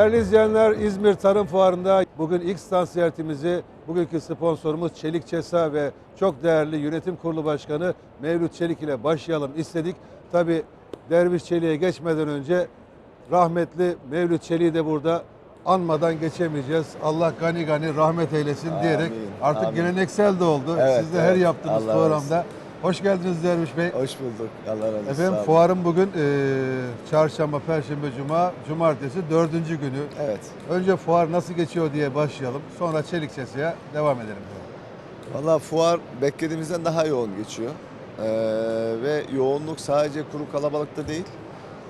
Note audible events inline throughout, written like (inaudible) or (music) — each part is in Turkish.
Değerli izleyenler İzmir Tarım Fuarı'nda bugün ilk stand ziyaretimizi bugünkü sponsorumuz Çelik Çesa ve çok değerli yönetim kurulu başkanı Mevlüt Çelik ile başlayalım istedik. Tabi Derviş Çelik'e geçmeden önce rahmetli Mevlüt Çelik'i de burada anmadan geçemeyeceğiz. Allah gani gani rahmet eylesin diyerek Amin, artık amin. geleneksel de oldu. Evet, Siz de her evet. yaptığınız Allah programda. Hoş geldiniz Derviş Bey. Hoş bulduk. Allah razı olsun. Efendim fuarın bugün eee, çarşamba, perşembe, cuma, cumartesi dördüncü günü. Evet. Önce fuar nasıl geçiyor diye başlayalım. Sonra çelik sesiye devam edelim. Valla fuar beklediğimizden daha yoğun geçiyor. Ee, ve yoğunluk sadece kuru kalabalıkta değil.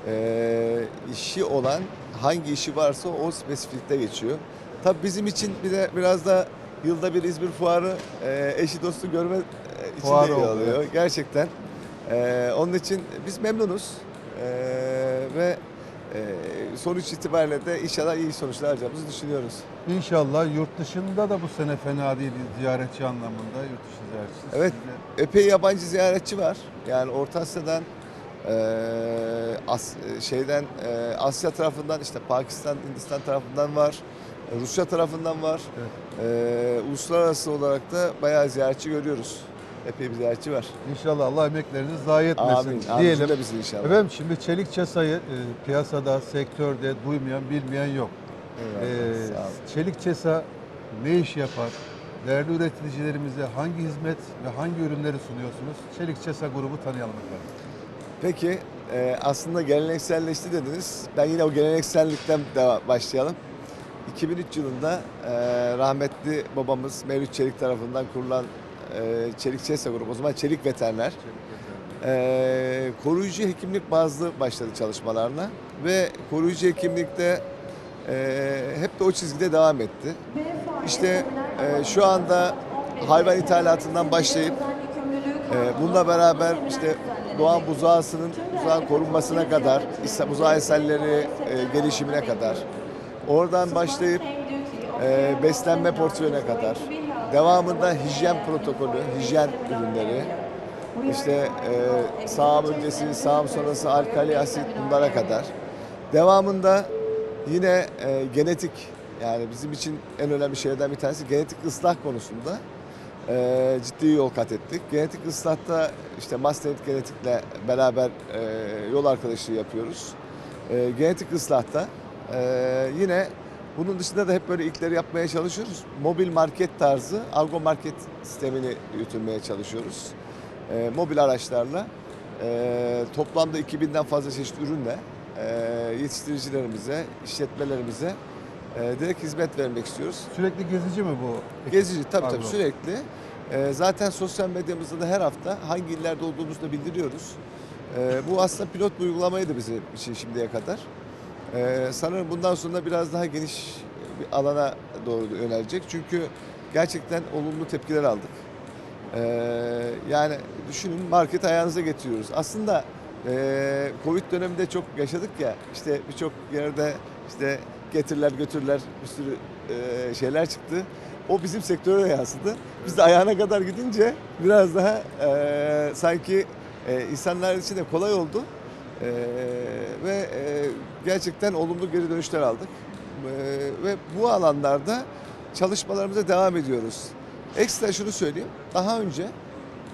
Ee, işi olan hangi işi varsa o spesifikte geçiyor. Tabii bizim için bir de biraz da yılda bir İzmir fuarı e, eşi dostu görme e, için Fuar de iyi oldu, oluyor. evet. Gerçekten. Ee, onun için biz memnunuz. Ee, ve e, sonuç itibariyle de inşallah iyi sonuçlar alacağımızı düşünüyoruz. İnşallah yurt dışında da bu sene fena değil ziyaretçi anlamında yurt dışı ziyaretçisi. Evet. Siz de- epey yabancı ziyaretçi var. Yani Orta Asya'dan eee, As- şeyden eee, Asya tarafından işte Pakistan, Hindistan tarafından var. e, Rusya tarafından var. Evet. Eee, uluslararası olarak da bayağı ziyaretçi görüyoruz. Epey bir ziyaretçi var. İnşallah Allah emeklerinizi zayi etmesin Amin. Amin. diyelim. İnşallah. Efendim şimdi çelik çesayı e, piyasada, sektörde duymayan, bilmeyen yok. Eyvallah, Ee, sağ olun. çelik çesa ne iş yapar? Değerli üreticilerimize hangi hizmet ve hangi ürünleri sunuyorsunuz? Çelik Çesa grubu tanıyalım efendim. Peki e, aslında gelenekselleşti dediniz. Ben yine o geleneksellikten de başlayalım. 2003 yılında e, rahmetli babamız Mevlüt Çelik tarafından kurulan e, Çelik Çesa grubu, o zaman Çelik Veteriner, e, koruyucu hekimlik bazlı başladı çalışmalarına ve koruyucu hekimlikte e, hep de o çizgide devam etti. İşte e, şu anda hayvan ithalatından başlayıp ee, bununla beraber işte doğan buzağısının buzağın korunmasına kadar, buzağı eserleri e, gelişimine kadar, oradan başlayıp e, beslenme portföyüne kadar, devamında hijyen protokolü, hijyen ürünleri, işte e, sağım öncesi, sağım sonrası alkali asit bunlara kadar. Devamında yine e, genetik yani bizim için en önemli şeylerden bir tanesi genetik ıslah konusunda e, ciddi yol kat ettik. Genetik ıslahta işte Masterit Genetik'le beraber e, yol arkadaşlığı yapıyoruz. E, genetik ıslahta e, yine bunun dışında da hep böyle ilkleri yapmaya çalışıyoruz. Mobil market tarzı algo market sistemini yürütmeye çalışıyoruz. E, mobil araçlarla e, toplamda 2000'den fazla çeşit ürünle e, yetiştiricilerimize, işletmelerimize e, direkt hizmet vermek istiyoruz. Sürekli gezici mi bu? Gezici tabii tabii Agro. sürekli. Ee, zaten sosyal medyamızda da her hafta hangi illerde olduğumuzu da bildiriyoruz. Ee, bu aslında pilot bir uygulamaydı bizim için şimdiye kadar. Ee, sanırım bundan sonra biraz daha geniş bir alana doğru yönelecek. Çünkü gerçekten olumlu tepkiler aldık. Ee, yani düşünün market ayağınıza getiriyoruz. Aslında e, Covid döneminde çok yaşadık ya işte birçok yerde işte getiriler götürürler bir sürü e, şeyler çıktı. O bizim sektöre yansıdı. Biz de ayağına kadar gidince biraz daha e, sanki e, insanlar için de kolay oldu. E, ve e, gerçekten olumlu geri dönüşler aldık. E, ve bu alanlarda çalışmalarımıza devam ediyoruz. Ekstra şunu söyleyeyim. Daha önce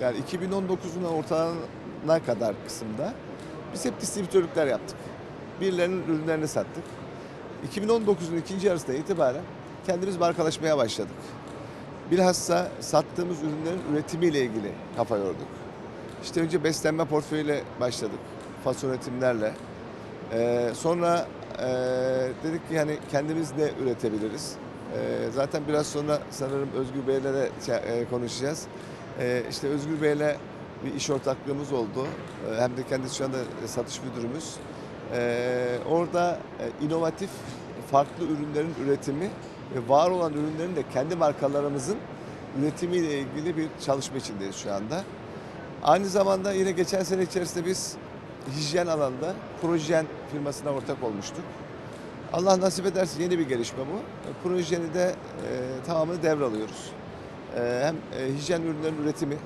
yani 2019'un ortalarına kadar kısımda biz hep distribütörlükler yaptık. Birilerinin ürünlerini sattık. 2019'un ikinci yarısına itibaren kendimiz markalaşmaya başladık. Bilhassa sattığımız ürünlerin üretimiyle ilgili kafa yorduk. İşte önce beslenme portföyüyle başladık. Fason üretimlerle. Ee, sonra e, dedik ki yani kendimiz ne üretebiliriz? Ee, zaten biraz sonra sanırım Özgür Bey'le de e, konuşacağız. Ee, işte Özgür Bey'le bir iş ortaklığımız oldu. Ee, hem de kendisi şu anda satış müdürümüz. Ee, orada e, inovatif farklı ürünlerin üretimi ve var olan ürünlerin de kendi markalarımızın üretimiyle ilgili bir çalışma içindeyiz şu anda. Aynı zamanda yine geçen sene içerisinde biz hijyen alanında Projen firmasına ortak olmuştuk. Allah nasip ederse yeni bir gelişme bu. Projeni de e, tamamını devralıyoruz. E, hem e, hijyen ürünlerin üretimi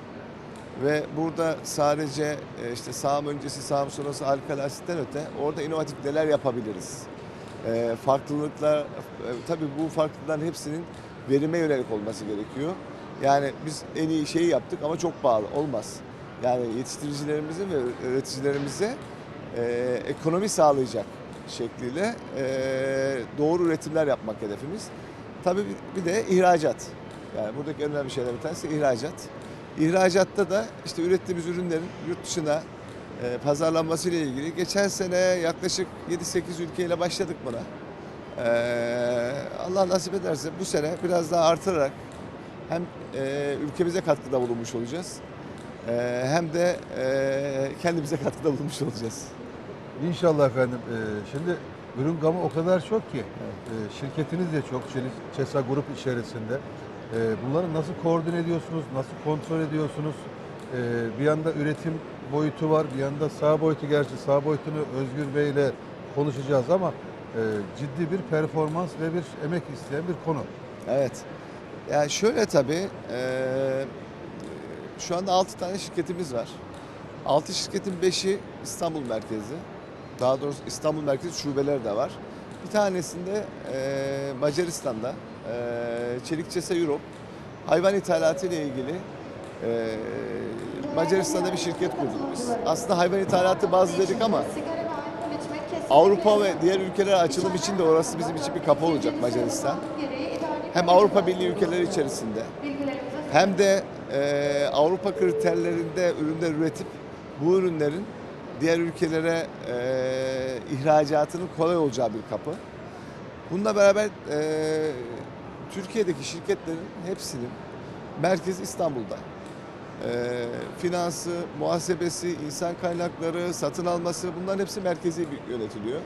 ve burada sadece e, işte sağım öncesi, sağım sonrası alkali öte orada inovatif neler yapabiliriz? E, farklılıklar, e, tabii bu farklılıkların hepsinin verime yönelik olması gerekiyor. Yani biz en iyi şeyi yaptık ama çok pahalı. Olmaz. Yani yetiştiricilerimizin ve üreticilerimize e, ekonomi sağlayacak şekliyle e, doğru üretimler yapmak hedefimiz. Tabii bir- de ihracat. Yani buradaki önemli şeylerden bir tanesi ihracat. İhracatta da işte ürettiğimiz ürünlerin yurt dışına e, pazarlanması ile ilgili geçen sene yaklaşık 7-8 ülkeyle başladık buna. E, Allah nasip ederse bu sene biraz daha artırarak hem e, ülkemize katkıda bulunmuş olacağız e, hem de e, kendimize katkıda bulunmuş olacağız. İnşallah efendim. Ee, şimdi ürün gamı o kadar çok ki. Ee, şirketiniz de çok. Çelik Çesa Grup içerisinde. Ee, bunları nasıl koordine ediyorsunuz? Nasıl kontrol ediyorsunuz? Ee, bir yanda üretim boyutu var. Bir yanda sağ boyutu gerçi sağ boyutunu Özgür Bey ile konuşacağız ama e, ciddi bir performans ve bir emek isteyen bir konu. Evet. Yani şöyle tabii, eee, şu anda 6 tane şirketimiz var. 6 şirketin 5'i İstanbul merkezi. Daha doğrusu İstanbul merkezi şubeleri de var. Bir tanesinde eee, Macaristan'da, eee Çelik Çese Europe, hayvan ithalatı ile ilgili eee, Macaristan'da bir şirket kurduk biz. Aslında hayvan ithalatı bazı dedik ama Avrupa ve diğer ülkelere açılım için de orası bizim için bir kapı olacak Macaristan. Hem Avrupa Birliği ülkeleri içerisinde hem de e, Avrupa kriterlerinde ürünler üretip bu ürünlerin diğer ülkelere e, ihracatının kolay olacağı bir kapı. Bununla beraber e, Türkiye'deki şirketlerin hepsinin merkezi İstanbul'da. E, finansı, muhasebesi, insan kaynakları, satın alması bunların hepsi merkezi yönetiliyor.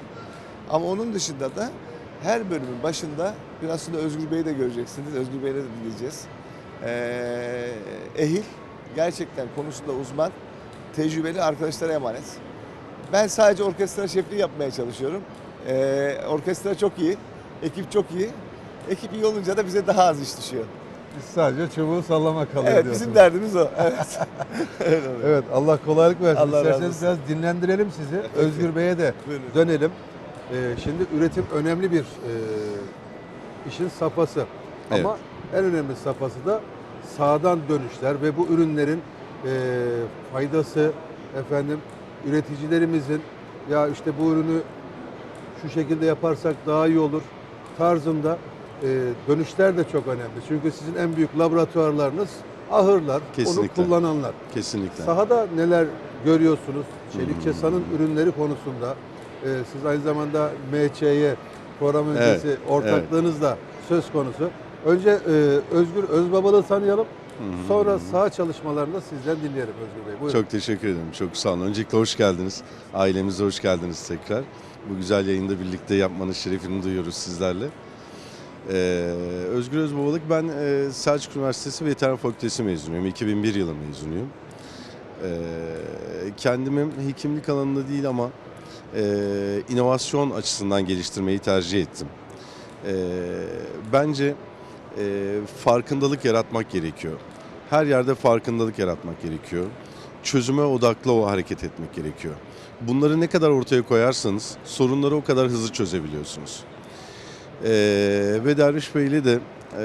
Ama onun dışında da her bölümün başında biraz sonra Özgür Bey'i de göreceksiniz. Özgür Bey'le de dinleyeceğiz. Ee, ehil, gerçekten konusunda uzman, tecrübeli arkadaşlara emanet. Ben sadece orkestra şefliği yapmaya çalışıyorum. Ee, orkestra çok iyi, ekip çok iyi. Ekip iyi olunca da bize daha az iş düşüyor. Biz sadece çubuğu sallamak kalıyor Evet, diyorsunuz. bizim derdimiz o. Evet. (laughs) Öyle oluyor. Evet Allah kolaylık versin. Allah razı İsterseniz olsun. biraz dinlendirelim sizi. Özgür Bey'e de Buyurun. dönelim. Ee, şimdi üretim önemli bir e, işin safhası. Ama en önemli safhası da sağdan dönüşler ve bu ürünlerin e, faydası efendim üreticilerimizin ya işte bu ürünü şu şekilde yaparsak daha iyi olur tarzında e, dönüşler de çok önemli. Çünkü sizin en büyük laboratuvarlarınız ahırlar, Kesinlikle. onu kullananlar. Kesinlikle. Sahada neler görüyorsunuz? Çelik Çesa'nın ürünleri konusunda. Ee, siz aynı zamanda MÇ'ye program Evet, öncesi ortaklığınız da söz konusu. Önce e, Özgür Özbabalı tanıyalım. Sonra saha çalışmalarını sizden dinleyelim Özgür Bey. Buyurun. Çok teşekkür ederim. Çok sağ olun. Öncelikle hoş geldiniz. Ailemize hoş geldiniz tekrar. Bu güzel yayında birlikte yapmanın şerefini duyuyoruz sizlerle. Ee, Özgür Özbabalık ben e, Selçuk Üniversitesi Veteriner Fakültesi mezunuyum. 2001 yılı mezunuyum. Ee, kendimi hekimlik alanında değil ama e, inovasyon açısından geliştirmeyi tercih ettim. Ee, bence e, farkındalık yaratmak gerekiyor. Her yerde farkındalık yaratmak gerekiyor. Çözüme odaklı o hareket etmek gerekiyor. Bunları ne kadar ortaya koyarsanız sorunları o kadar hızlı çözebiliyorsunuz. Ee, ve Derviş Bey'le de e,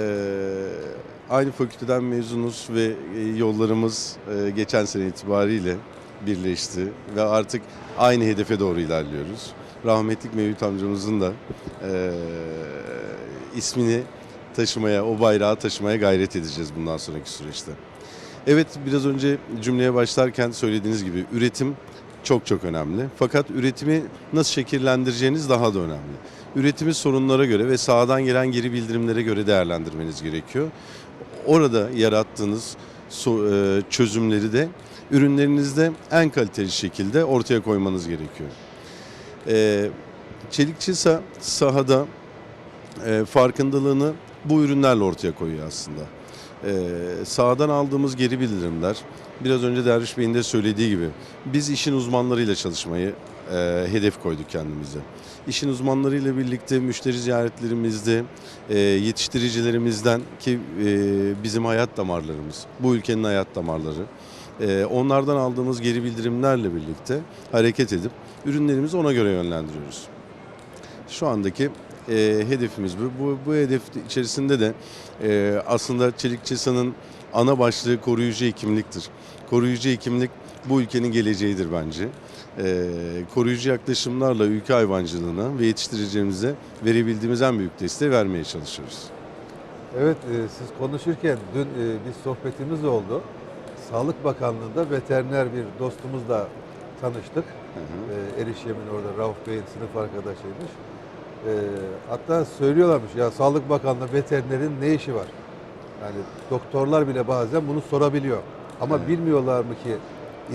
aynı fakülteden mezunuz ve e, yollarımız e, geçen sene itibariyle birleşti ve artık aynı hedefe doğru ilerliyoruz. Rahmetlik Mevlüt amcamızın da e, ismini taşımaya, o bayrağı taşımaya gayret edeceğiz bundan sonraki süreçte. Evet biraz önce cümleye başlarken söylediğiniz gibi üretim çok çok önemli. Fakat üretimi nasıl şekillendireceğiniz daha da önemli. Üretimi sorunlara göre ve sağdan gelen geri bildirimlere göre değerlendirmeniz gerekiyor. Orada yarattığınız e, çözümleri de ürünlerinizde en kaliteli şekilde ortaya koymanız gerekiyor. E, Çelikçisa sahada e, farkındalığını bu ürünlerle ortaya koyuyor aslında. E, sahadan aldığımız geri bildirimler, biraz önce Derviş Bey'in de söylediği gibi, biz işin uzmanlarıyla çalışmayı e, hedef koyduk kendimize. İşin uzmanlarıyla birlikte müşteri ziyaretlerimizde, e, yetiştiricilerimizden ki e, bizim hayat damarlarımız, bu ülkenin hayat damarları, e, onlardan aldığımız geri bildirimlerle birlikte hareket edip ürünlerimizi ona göre yönlendiriyoruz. Şu andaki e, hedefimiz bu. bu. Bu hedef içerisinde de e, aslında Çelik Çesa'nın ana başlığı koruyucu hekimliktir. Koruyucu hekimlik bu ülkenin geleceğidir bence. E, koruyucu yaklaşımlarla ülke hayvancılığına ve yetiştiricilerimize verebildiğimiz en büyük desteği vermeye çalışıyoruz. Evet, e, siz konuşurken dün e, bir sohbetimiz oldu. Sağlık Bakanlığı'nda veteriner bir dostumuzla tanıştık. Hı hı. E, Erişyem'in orada Rauf Bey'in sınıf arkadaşıymış. E, hatta söylüyorlarmış ya Sağlık Bakanlığı veterinerin ne işi var? Yani doktorlar bile bazen bunu sorabiliyor. Ama Evet. bilmiyorlar mı ki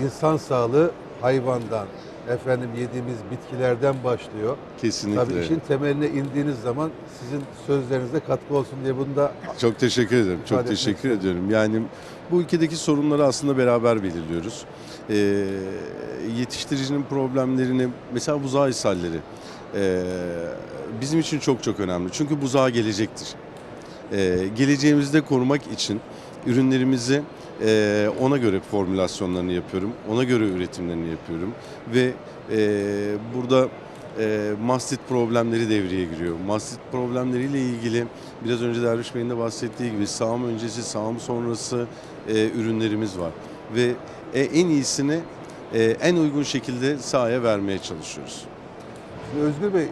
insan sağlığı hayvandan, efendim yediğimiz bitkilerden başlıyor. Kesinlikle. Tabii işin temeline indiğiniz zaman sizin sözlerinize katkı olsun diye bunu da Çok teşekkür ederim. Çok teşekkür istedim. ediyorum. Yani bu ülkedeki sorunları aslında beraber belirliyoruz. Ee, yetiştiricinin problemlerini, mesela buzağı ishalleri ee, bizim için çok çok önemli. Çünkü buzağı gelecektir. Ee, geleceğimizde korumak için ürünlerimizi ee, ona göre formülasyonlarını yapıyorum. Ona göre üretimlerini yapıyorum. Ve ee, burada e, mastit problemleri devreye giriyor. Mastit problemleriyle ilgili biraz önce Derviş Bey'in de bahsettiği gibi sağım öncesi, sağım sonrası e, ürünlerimiz var. Ve e, en iyisini e, en uygun şekilde sahaya vermeye çalışıyoruz. Şimdi Özgür Bey e,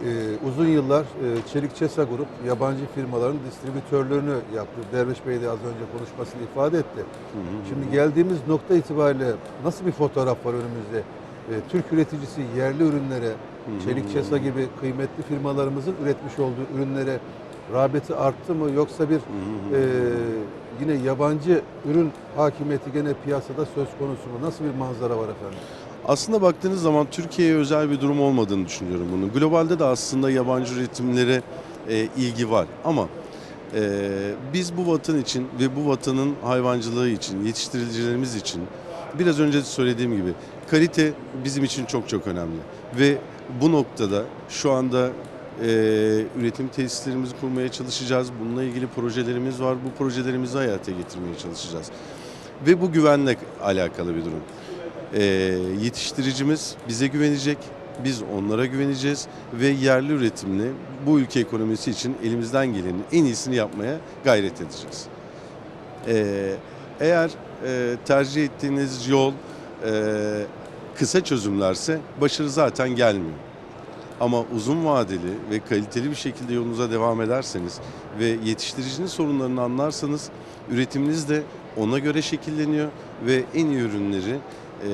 uzun yıllar e, Çelik Çesa Grup yabancı firmaların distribütörlüğünü yaptı. Derviş Bey de az önce konuşmasını ifade etti. Hı hı. Şimdi geldiğimiz nokta itibariyle nasıl bir fotoğraf var önümüzde? E, Türk üreticisi yerli ürünlere, hı. Çelik Çesa gibi kıymetli firmalarımızın üretmiş olduğu ürünlere rağbeti arttı mı yoksa bir Hı hı. e, yine yabancı ürün hakimiyeti gene piyasada söz konusu mu? Nasıl bir manzara var efendim? Aslında baktığınız zaman Türkiye'ye özel bir durum olmadığını düşünüyorum bunun. Globalde de aslında yabancı üretimlere e, ilgi var ama e, biz bu vatan için ve bu vatanın hayvancılığı için, yetiştiricilerimiz için biraz önce söylediğim gibi kalite bizim için çok çok önemli. Ve bu noktada şu anda e, üretim tesislerimizi kurmaya çalışacağız. Bununla ilgili projelerimiz var. Bu projelerimizi hayata getirmeye çalışacağız. Ve bu güvenle alakalı bir durum. Ee, yetiştiricimiz bize güvenecek, biz onlara güveneceğiz ve yerli üretimli bu ülke ekonomisi için elimizden gelenin en iyisini yapmaya gayret edeceğiz. Ee, eğer e, tercih ettiğiniz yol e, kısa çözümlerse başarı zaten gelmiyor. Ama uzun vadeli ve kaliteli bir şekilde yolunuza devam ederseniz ve yetiştiricinin sorunlarını anlarsanız üretiminiz de ona göre şekilleniyor ve en iyi ürünleri e,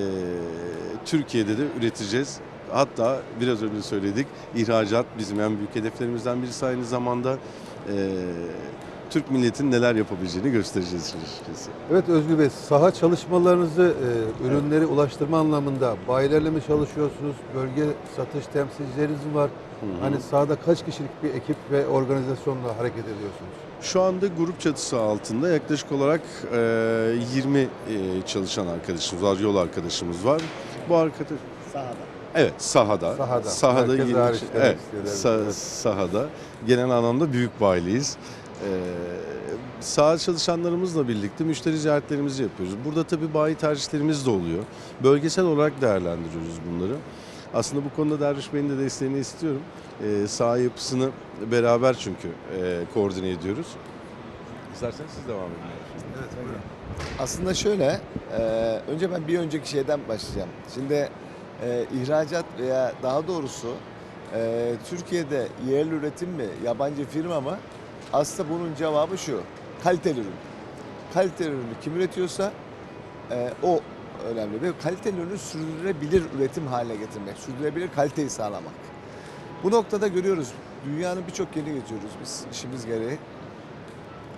Türkiye'de de üreteceğiz. Hatta biraz önce söyledik ihracat bizim en büyük hedeflerimizden birisi aynı zamanda e, Türk milletinin neler yapabileceğini göstereceğiz açıkçası. Evet Özgür Bey, saha çalışmalarınızı, e, ürünleri ulaştırma anlamında bayilerle mi çalışıyorsunuz? Bölge satış temsilcileriniz var? Hı hı. Hani sahada kaç kişilik bir ekip ve organizasyonla hareket ediyorsunuz? Şu anda grup çatısı altında yaklaşık olarak e, 20 e, çalışan arkadaşımız var, yol arkadaşımız var. Bu arkadaş Sahada. Evet sahada. Sahada. Merkez 20 hariç kişi- demek evet, istiyorlar. sa- Evet. sahada. Genel anlamda büyük bayiliyiz. Ee, saha çalışanlarımızla birlikte müşteri ziyaretlerimizi yapıyoruz. Burada tabii bayi tercihlerimiz de oluyor. Bölgesel olarak değerlendiriyoruz bunları. Aslında bu konuda Derviş Bey'in de desteğini istiyorum. Ee, saha yapısını beraber çünkü e, koordine ediyoruz. İsterseniz siz devam edin. Aslında şöyle, e, önce ben bir önceki şeyden başlayacağım. Şimdi e, ihracat veya daha doğrusu e, Türkiye'de yerli üretim mi, yabancı firma mı? Aslında bunun cevabı şu, kaliteli ürün. Kaliteli ürünü kim üretiyorsa e, o önemli. Ve kaliteli ürünü sürdürülebilir üretim haline getirmek, sürdürülebilir kaliteyi sağlamak. Bu noktada görüyoruz, dünyanın birçok yerini geziyoruz biz işimiz gereği.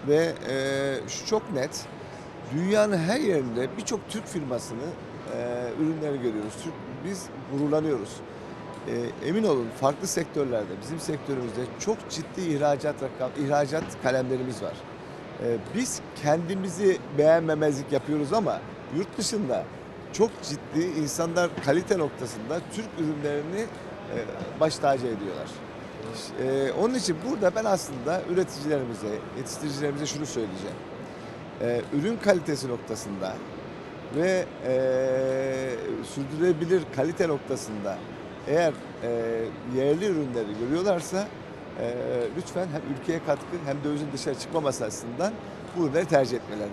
Ve e, şu çok net, dünyanın her yerinde birçok Türk firmasını e, ürünleri görüyoruz. Türk, biz gururlanıyoruz. E, emin olun farklı sektörlerde, bizim sektörümüzde çok ciddi ihracat rakam, ihracat kalemlerimiz var. E, biz kendimizi beğenmemezlik yapıyoruz ama yurt dışında çok ciddi insanlar kalite noktasında Türk ürünlerini e, baş tacı ediyorlar. E, onun için burada ben aslında üreticilerimize, yetiştiricilerimize şunu söyleyeceğim. E, ürün kalitesi noktasında ve e, sürdürülebilir kalite noktasında eğer e, yerli ürünleri görüyorlarsa lütfen hem ülkeye katkı hem dövizin dışarı çıkmaması açısından bu ürünleri tercih etmelerini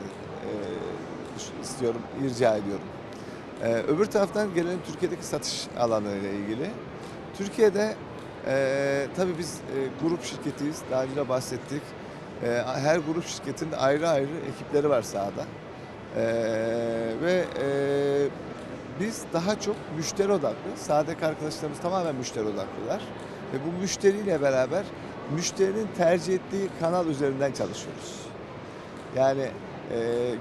istiyorum, rica ediyorum. E, öbür taraftan gelelim Türkiye'deki satış alanlarıyla ilgili. Türkiye'de e, tabii biz e, grup şirketiyiz, daha önce bahsettik. E, her grup şirketin ayrı ayrı ekipleri var sahada. E, ve e, biz daha çok müşteri odaklı, sahadaki arkadaşlarımız tamamen müşteri odaklılar. Ve bu müşteriyle beraber müşterinin tercih ettiği kanal üzerinden çalışıyoruz. Yani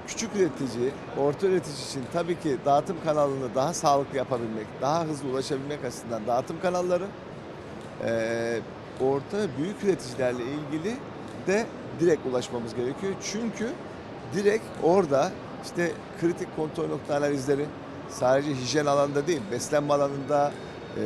küçük üretici, orta üretici için tabii ki dağıtım kanalını daha sağlıklı yapabilmek, daha hızlı ulaşabilmek açısından dağıtım kanalları, e, orta büyük üreticilerle ilgili de direkt ulaşmamız gerekiyor. Çünkü direkt orada işte kritik kontrol nokta analizleri sadece hijyen alanında değil, beslenme alanında, e,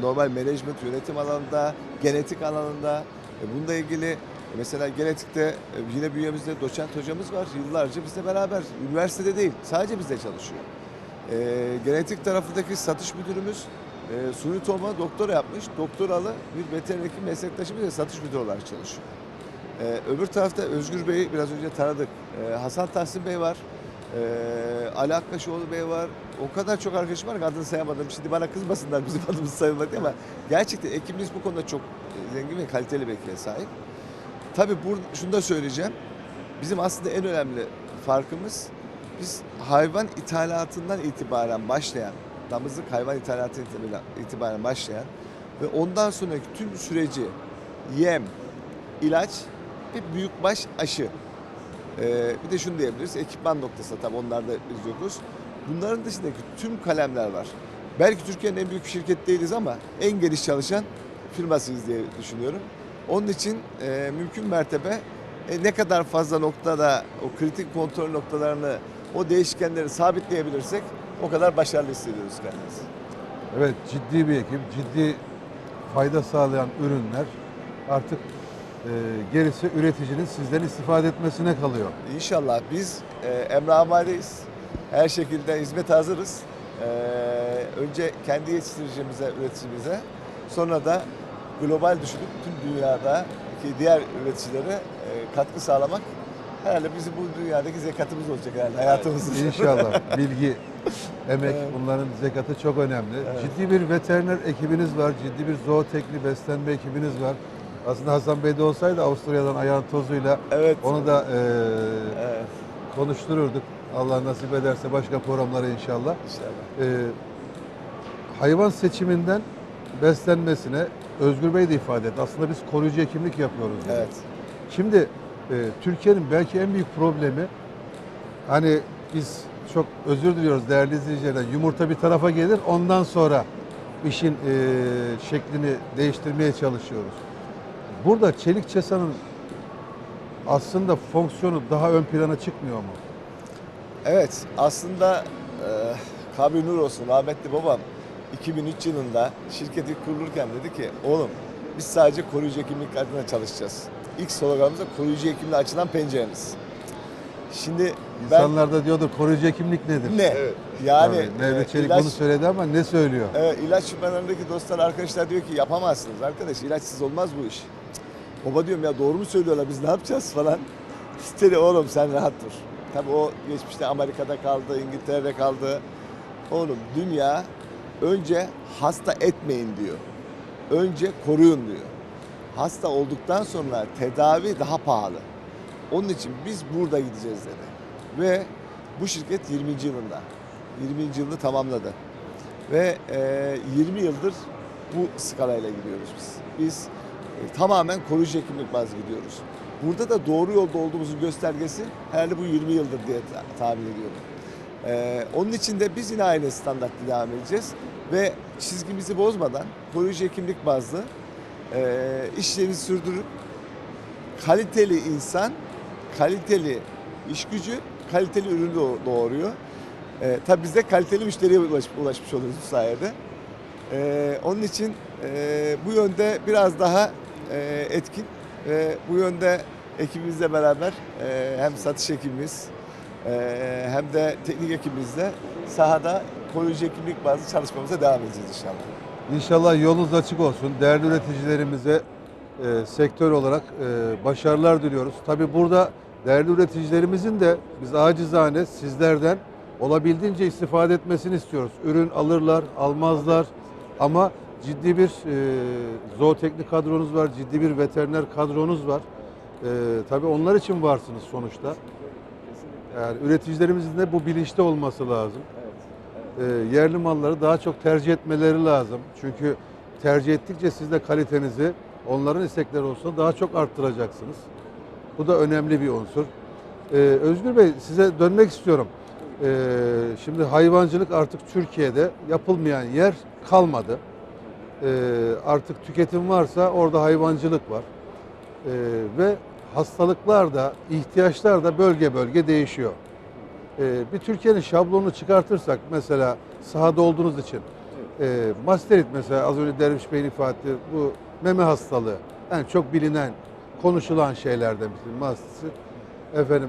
normal management yönetim alanında, genetik alanında. E, bununla ilgili mesela genetikte e, yine bünyemizde doçent hocamız var. Yıllarca bizle beraber, üniversitede değil, sadece bizle çalışıyor. E, genetik tarafındaki satış müdürümüz e, suni tohuma doktora yapmış. Doktoralı bir veteriner hekim meslektaşımız da satış müdürü olarak çalışıyor. Ee, öbür tarafta Özgür Bey'i biraz önce tanıdık. Ee, Hasan Tahsin Bey var. Ee, Ali Akkaşoğlu Bey var. O kadar çok arkadaşım var ki adını sayamadım. Şimdi bana kızmasınlar bizim (laughs) adımız sayılmak değil ama gerçekten ekibimiz bu konuda çok e, zengin ve kaliteli bir ekibe sahip. Tabii burada şunu da söyleyeceğim. Bizim aslında en önemli farkımız biz hayvan ithalatından itibaren başlayan, damızlık hayvan ithalatı itibaren başlayan ve ondan sonraki tüm süreci yem, ilaç ve büyükbaş aşı. Ee, bir de şunu diyebiliriz, ekipman noktası tabii onlarda biz yokuz. Bunların dışındaki tüm kalemler var. Belki Türkiye'nin en büyük şirket değiliz ama en geniş çalışan firmasıyız diye düşünüyorum. Onun için e, mümkün mertebe e, ne kadar fazla noktada o kritik kontrol noktalarını, o değişkenleri sabitleyebilirsek o kadar başarılı hissediyoruz kendimizi. Evet ciddi bir ekip, ciddi fayda sağlayan ürünler artık e, gerisi üreticinin sizden istifade etmesine kalıyor. İnşallah biz e, Emre Amade'yiz. Her şekilde hizmet hazırız. E, önce kendi yetiştiricimize, üreticimize, sonra da global düşünüp tüm dünyadaki diğer üreticilere e, katkı sağlamak herhalde bizim bu dünyadaki zekatımız olacak herhalde hayatımızın. İnşallah (laughs) bilgi, emek Evet. bunların zekatı çok önemli. Evet. Ciddi bir veteriner ekibiniz var, ciddi bir zootekli beslenme ekibiniz var. Aslında Hasan Bey de olsaydı Avusturya'dan ayağın tozuyla Evet. onu da e, Evet, konuştururduk. Allah nasip ederse başka programlara inşallah. inşallah. E, hayvan seçiminden beslenmesine Özgür Bey de ifade etti. Aslında biz koruyucu hekimlik yapıyoruz. dedi. Evet. Şimdi e, Türkiye'nin belki en büyük problemi hani biz çok özür diliyoruz değerli izleyicilerden yumurta bir tarafa gelir ondan sonra işin e, şeklini değiştirmeye çalışıyoruz. Burada çelik çesanın aslında fonksiyonu daha ön plana çıkmıyor mu? Evet, aslında e, kabri nur olsun rahmetli babam 2003 yılında şirketi kurulurken dedi ki oğlum biz sadece koruyucu hekimlik adına çalışacağız. İlk sloganımız da koruyucu hekimliğe açılan penceremiz. Şimdi ben İnsanlar da diyordur koruyucu hekimlik nedir? ne? Yani Tabii, Mevlüt e, Çelik ilaç- bunu söyledi ama ne söylüyor? Evet, ilaç şüphelerindeki dostlar, arkadaşlar diyor ki yapamazsınız arkadaş, ilaçsız olmaz bu iş. Baba diyorum ya doğru mu söylüyorlar, biz ne yapacağız falan. (laughs) İstedi oğlum sen rahat dur. Tabii o geçmişte Amerika'da kaldı, İngiltere'de kaldı. Oğlum dünya önce hasta etmeyin diyor. Önce koruyun diyor. Hasta olduktan sonra tedavi daha pahalı. Onun için biz burada gideceğiz dedi. Ve bu şirket 20. yılında. 20. yılını tamamladı. Ve e, 20 yıldır bu skalayla gidiyoruz biz. Biz e, tamamen koruyucu hekimlik bazlı gidiyoruz. Burada da doğru yolda olduğumuzun göstergesi herhalde bu 20 yıldır diye ta- tahmin ediyorum. E, onun için de biz yine aynı standartla devam edeceğiz. Ve çizgimizi bozmadan koruyucu hekimlik bazlı e, işlerimizi sürdürüp kaliteli insan, kaliteli iş gücü, kaliteli ürün doğ- doğuruyor. E, tabii biz de kaliteli müşteriye ulaş, ulaşmış oluruz bu sayede. E, onun için e, bu yönde biraz daha e, etkin ve bu yönde ekibimizle beraber e, hem satış ekibimiz hem de teknik ekibimizle sahada koruyucu hekimlik bazı çalışmamıza devam edeceğiz inşallah. İnşallah yolunuz açık olsun. Değerli üreticilerimize e, sektör olarak e, başarılar diliyoruz. Tabi burada değerli üreticilerimizin de biz acizane sizlerden olabildiğince istifade etmesini istiyoruz. Ürün alırlar, almazlar ama ciddi bir e, zooteknik kadronuz var, ciddi bir veteriner kadronuz var. E, tabii onlar için varsınız sonuçta. Yani üreticilerimizin de bu bilinçte olması lazım. E, yerli malları daha çok tercih etmeleri lazım. Çünkü tercih ettikçe siz de kalitenizi onların istekleri olsa daha çok arttıracaksınız. Bu da önemli bir unsur. E, Özgür Bey size dönmek istiyorum. E, şimdi hayvancılık artık Türkiye'de yapılmayan yer kalmadı. E, artık tüketim varsa orada hayvancılık var. E, ve hastalıklar da, ihtiyaçlar da bölge bölge değişiyor. Ee, bir Türkiye'nin şablonunu çıkartırsak mesela sahada olduğunuz için e, mesela az önce Derviş Bey'in ifade ettiği bu meme hastalığı en çok bilinen konuşulan şeylerden birisi masterit. Efendim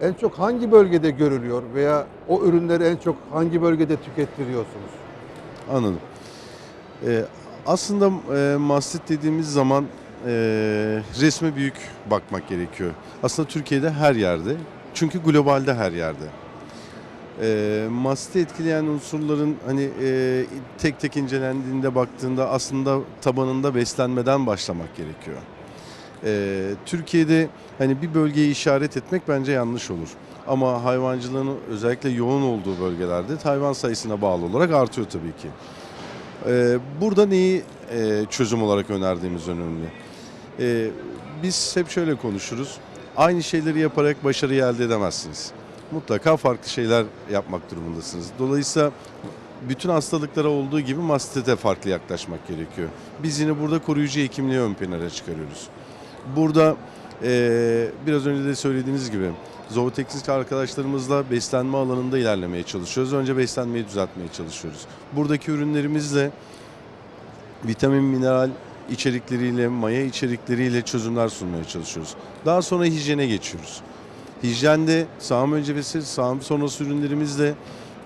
en çok hangi bölgede görülüyor veya o ürünleri en çok hangi bölgede tükettiriyorsunuz? Anladım. Ee, aslında e, mastit dediğimiz zaman e, resme büyük bakmak gerekiyor. Aslında Türkiye'de her yerde. Çünkü globalde her yerde. E, mastiti etkileyen unsurların hani e, tek tek incelendiğinde baktığında aslında tabanında beslenmeden başlamak gerekiyor. E, Türkiye'de hani bir bölgeyi işaret etmek bence yanlış olur. Ama hayvancılığın özellikle yoğun olduğu bölgelerde hayvan sayısına bağlı olarak artıyor tabii ki. Ee, Burada neyi e, çözüm olarak önerdiğimiz önemli. Ee, Biz hep şöyle konuşuruz. Aynı şeyleri yaparak başarıyı elde edemezsiniz. Mutlaka farklı şeyler yapmak durumundasınız. Dolayısıyla bütün hastalıklara olduğu gibi mastite farklı yaklaşmak gerekiyor. Biz yine burada koruyucu hekimliği ön plana çıkarıyoruz. Burada e, biraz önce de söylediğiniz gibi zooteknik arkadaşlarımızla beslenme alanında ilerlemeye çalışıyoruz. Önce beslenmeyi düzeltmeye çalışıyoruz. Buradaki ürünlerimizle vitamin, mineral içerikleriyle, maya içerikleriyle çözümler sunmaya çalışıyoruz. Daha sonra hijyene geçiyoruz. Hijyende sağım önce ve sağım sonrası ürünlerimizle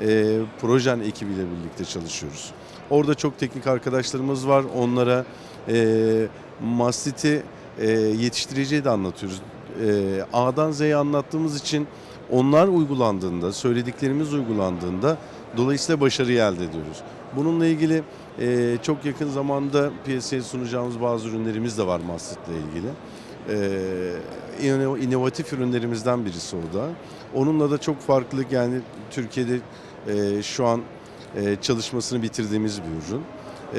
e, projen ekibiyle birlikte çalışıyoruz. Orada çok teknik arkadaşlarımız var. Onlara e, mastiti e, yetiştiriciyi de anlatıyoruz. E, A'dan Z'ye anlattığımız için onlar uygulandığında, söylediklerimiz uygulandığında dolayısıyla başarıyı elde ediyoruz. Bununla ilgili e, çok yakın zamanda piyasaya sunacağımız bazı ürünlerimiz de var mastitle ilgili. E, ino- inovatif ürünlerimizden birisi o da. Onunla da çok farklılık yani Türkiye'de e, şu an e, çalışmasını bitirdiğimiz bir ürün.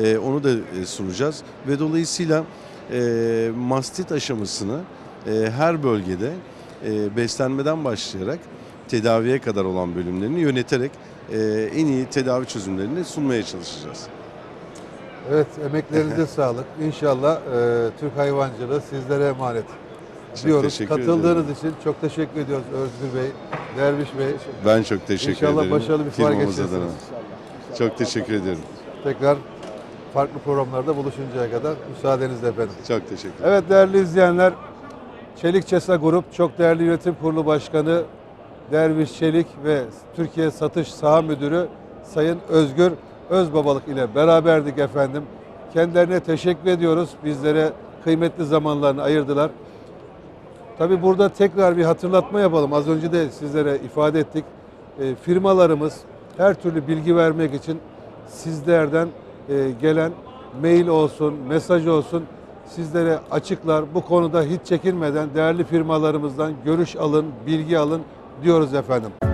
E, onu da e, sunacağız ve dolayısıyla e, mastit aşamasını e, her bölgede e, beslenmeden başlayarak tedaviye kadar olan bölümlerini yöneterek e, en iyi tedavi çözümlerini sunmaya çalışacağız. Evet emeklerinize (laughs) sağlık. İnşallah e, Türk hayvancılığı sizlere emanet. Çok diyoruz. teşekkür Katıldığınız için çok teşekkür ediyoruz Özgür Bey, Derviş Bey. Ben çok teşekkür İnşallah ederim. başarılı bir fuar geçirirsiniz. Çok teşekkür ediyorum. Tekrar farklı programlarda buluşuncaya kadar müsaadenizle efendim. Çok teşekkür ederim. Evet değerli izleyenler, Çelik Çesa Grup çok değerli yönetim kurulu başkanı Derviş Çelik ve Türkiye Satış Saha Müdürü Sayın Özgür Özbabalık ile beraberdik efendim. Kendilerine teşekkür ediyoruz. Bizlere kıymetli zamanlarını ayırdılar. Tabii burada tekrar bir hatırlatma yapalım. Az önce de sizlere ifade ettik. E, firmalarımız her türlü bilgi vermek için sizlerden e, gelen mail olsun, mesaj olsun sizlere açıklar. Bu konuda hiç çekinmeden değerli firmalarımızdan görüş alın, bilgi alın diyoruz efendim.